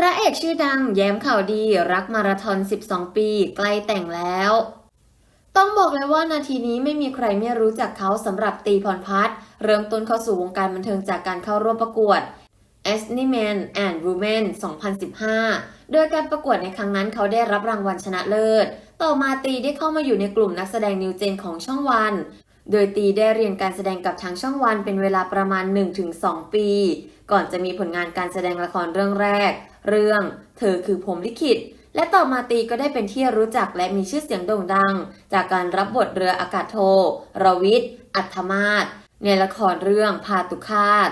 พระเอกชื่อดังแย้มข่าวดีรักมาราธอน 12 ปี ใกล้แต่งแล้ว ต้องบอกเลยว่านาทีนี้ไม่มีใครไม่รู้จักเขาสำหรับตีพรพัฒน์เริ่มต้นเข้าสู่วงการบันเทิงจากการเข้าร่วมประกวด a s n y Man and Women 2015 โดยการประกวดในครั้งนั้นเขาได้รับรางวัลชนะเลิศ ต่อมาตีได้เข้ามาอยู่ในกลุ่มนักแสดงนิวเจนของช่องวัน โดยตีได้เรียนการแสดงกับทางช่องวันเป็นเวลาประมาณ 1-2 ปี ก่อนจะมีผลงานการแสดงละครเรื่องแรก เรื่อง เธอคือผมลิขิต และต่อมาตีก็ได้เป็นที่รู้จักและมีชื่อเสียงโด่งดัง จากการรับบทเรืออากาศโทรวิทย์ อัธมาศในละครเรื่องพาตุคาต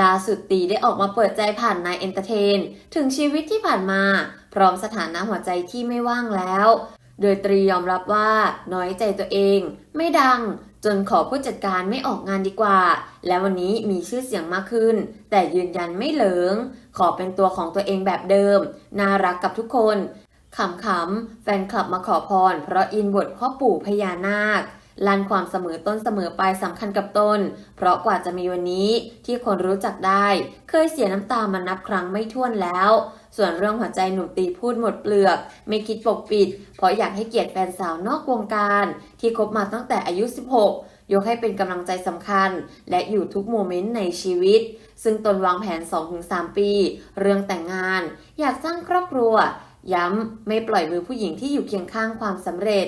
ล่าสุดตีได้ออกมาเปิดใจผ่านนายเอนเตอร์เทน ถึงชีวิตที่ผ่านมา พร้อมสถานะหัวใจที่ไม่ว่างแล้ว โดยตรียอมรับว่าน้อยใจตัวเอง ไม่ดัง จนขอผู้จัดการไม่ออกงานดีกว่า และวันนี้มีชื่อเสียงมากขึ้น แต่ยืนยันไม่เหลิง ขอเป็นตัวของตัวเองแบบเดิม น่ารักกับทุกคนขำๆแฟนคลับมาขอพร เพราะอินบทพ่อปู่พญานาคลันความเสมอต้นเสมอปลายสำคัญกับต้น เพราะกว่าจะมีวันนี้ที่คนรู้จักได้ เคยเสียน้ำตามานับครั้งไม่ถ้วนแล้ว ส่วนเรื่องหัวใจหนุ่มตีพูดหมดเปลือก ไม่คิดปกปิด เพราะอยากให้เกียรติแฟนสาวนอกวงการ ที่คบมาตั้งแต่อายุ 16 ยกให้เป็นกำลังใจสำคัญ และอยู่ทุกโมเมนต์ในชีวิต ซึ่งตนวางแผน 2-3 ปี เรื่องแต่งงาน อยากสร้างครอบครัว ย้ำไม่ปล่อยมือผู้หญิงที่อยู่เคียงข้างความสำเร็จ